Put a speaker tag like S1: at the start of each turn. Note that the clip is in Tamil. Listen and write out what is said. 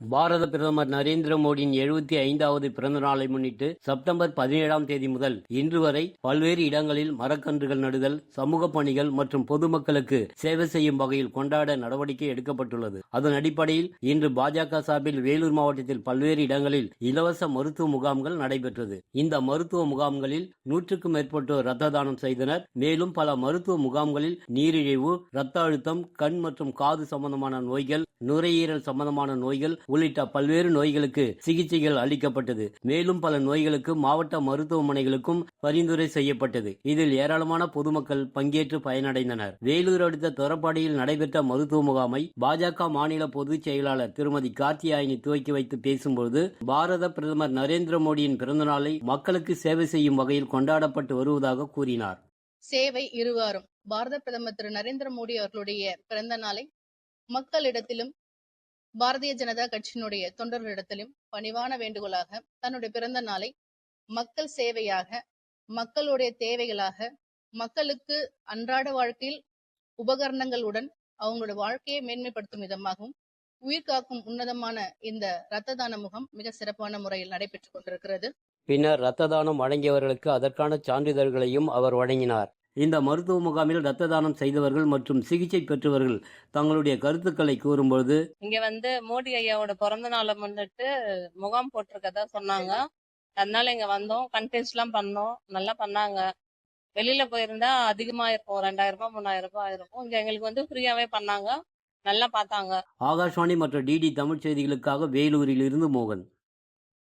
S1: பாரத பிரதமர் நரேந்திர மோடியின் எழுபத்தி ஐந்தாவது பிறந்த நாளை முன்னிட்டு செப்டம்பர் பதினேழாம் தேதி முதல் இன்று வரை பல்வேறு இடங்களில் மரக்கன்றுகள் நடுதல் சமூக பணிகள் மற்றும் பொதுமக்களுக்கு சேவை செய்யும் வகையில் கொண்டாட நடவடிக்கை எடுக்கப்பட்டுள்ளது. அதன் அடிப்படையில் இன்று பாஜக சார்பில் வேலூர் மாவட்டத்தில் பல்வேறு இடங்களில் இலவச மருத்துவ முகாம்கள் நடைபெற்றது. இந்த மருத்துவ முகாம்களில் நூற்றுக்கும் மேற்பட்டோர் ரத்த தானம் செய்தனர். மேலும் பல மருத்துவ முகாம்களில் நீரிழிவு ரத்த அழுத்தம் கண் மற்றும் காது சம்பந்தமான நோய்கள் நுரையீரல் சம்பந்தமான நோய்கள் உள்ளிட்ட பல்வேறு நோய்களுக்கு சிகிச்சைகள் அளிக்கப்பட்டது. மேலும் பல நோய்களுக்கு மாவட்ட மருத்துவமனைகளுக்கும் பரிந்துரை செய்யப்பட்டது. இதில் ஏராளமான பொதுமக்கள் பங்கேற்று பயனடைந்தனர். வேலூர் அடுத்த தொரப்பாடியில் நடைபெற்ற மருத்துவ முகாமை பாஜக மாநில பொதுச் செயலாளர் திருமதி கார்த்தியாயினி துவக்கி வைத்து பேசும்போது பாரத பிரதமர் நரேந்திர மோடியின் பிறந்தநாளை மக்களுக்கு சேவை செய்யும் வகையில் கொண்டாடப்பட்டு வருவதாக கூறினார்.
S2: சேவை இருவாரும். பாரத பிரதமர் திரு நரேந்திர மோடி அவர்களுடைய பிறந்த நாளை மக்களிடத்திலும் பாரதிய ஜனதா கட்சியினுடைய தொண்டர்களிடத்திலும் பணிவான வேண்டுகோளாக தன்னுடைய பிறந்த நாளை மக்கள் சேவையாக மக்களுடைய தேவைகளாக மக்களுக்கு அன்றாட வாழ்க்கையில் உபகரணங்களுடன் அவங்களோட வாழ்க்கையை மேன்மைப்படுத்தும் விதமாகவும் உயிர் காக்கும் உன்னதமான இந்த இரத்த தான முகாம் மிக சிறப்பான முறையில் நடைபெற்றுக் கொண்டிருக்கிறது.
S1: பின்னர் ரத்த தானம் வழங்கியவர்களுக்கு அதற்கான சான்றிதழ்களையும் அவர் வழங்கினார். இந்த மருத்துவ முகாமில் ரத்த தானம் செய்தவர்கள் மற்றும் சிகிச்சை பெற்றவர்கள் தங்களுடைய கருத்துக்களை கூறும்பொழுது
S3: இங்க வந்து மோடி ஐயாவோட பிறந்த நாளை முன்னிட்டு முகாம் போட்டிருக்கதா சொன்னாங்க. அதனால இங்க வந்தோம் கண்டெஸ்ட் எல்லாம் பண்ணோம் நல்லா பண்ணாங்க. வெளியில போயிருந்தா அதிகமா இருக்கும் ரெண்டாயிரம் ரூபாய் மூணாயிரம் ரூபாய் ஆயிருக்கும். இங்க எங்களுக்கு வந்து ஃப்ரீயாவே பண்ணாங்க. நல்லா பார்த்தாங்க.
S1: ஆகாஷ்வாணி மற்றும் டிடி தமிழ் செய்திகளுக்காக வேலூரில் இருந்து மோகன்.